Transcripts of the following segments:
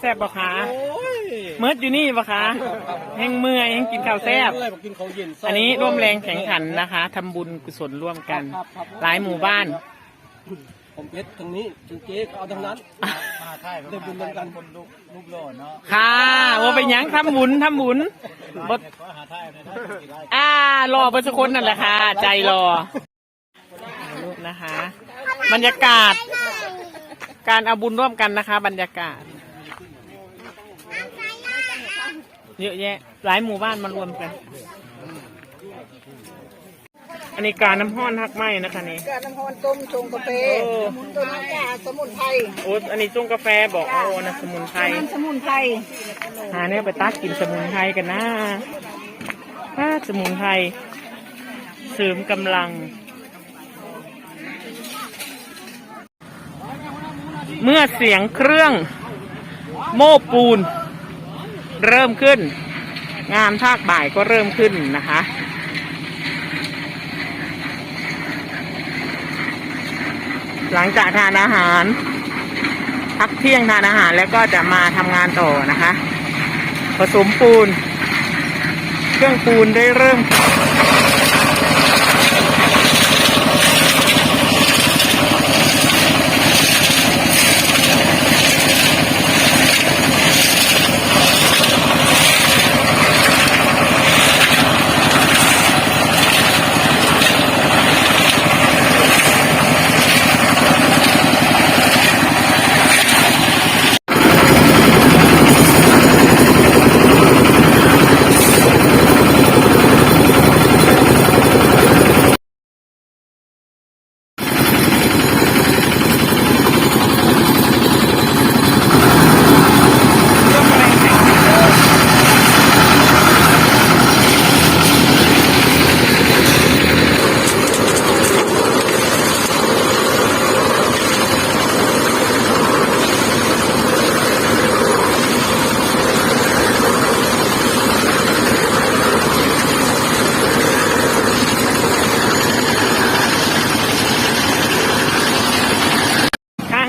แซ่บบ่คะโอ้ยเมิดอยู่นี่บ่คะแห้งเมื่อยแห้งกินข้าวแซ่บ เมื่อยบอกกินข้าวเย็นอันนี้ร่วมแรงแข่งขันนะคะทำบุญกุศลร่วมกันหลายหมู่บ้าน ผมเพชรทางนี้ถึงเจ๊ก็เอาทางนั้น มาใช่ได้บุญร่วมกัน คนลูกลูกโลดเนาะค่ะว่าไปนหยังทำบุญทำบุญบดก็หาไทยนะถ้ากี่ไร่อ่ารอไปสักคนนั่นแหละค่ะ ใจรอรูปนะคะ บรรยากาศ การเอาบุญร่วมกันนะคะ บรรยากาศ เยอะแยะ หลายหมู่บ้านมารวมกัน อันนี้การน้ำห้อนฮักไหมนะคะนี่ กาน้ำพรต้มชงกาแฟโอ้สมุนต้นน้ำกาสมุนไพรโอ้อันนี้จุ้งกาแฟบอกโอ้นะสมุนไพร น้ำสมุนไพรหาเนี่ยไปตักกินสมุนไพรกันนะถ้าสมุนไพรเสริมกำลัง เมื่อเสียงเครื่อง โม้ปูน เริ่มขึ้น งานภาคบ่ายก็เริ่มขึ้นนะคะ หลังจากทานอาหารพักเที่ยงทานอาหารแล้วก็จะมาทำงานต่อนะคะ ผสมปูน เครื่องปูนได้เริ่ม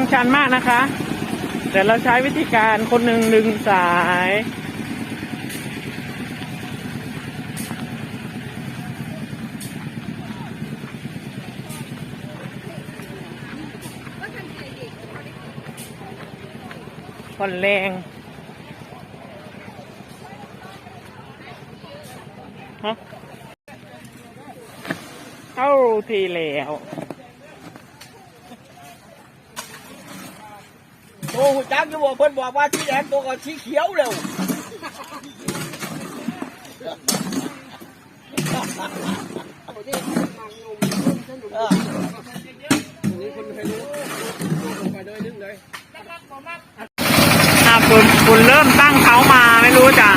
ท กันมากนะคะ แต่เราใช้วิธีการคนหนึ่งดึงสาย ผ่อนแรงฮะเข้าทีแล้ว โอ้จักอยู่บอกเพิ่นบอกว่าสีแดงตัวก็สีเขียวเร็วอะคุณคุณเริ่มตั้งเขามาไม่รู้จัก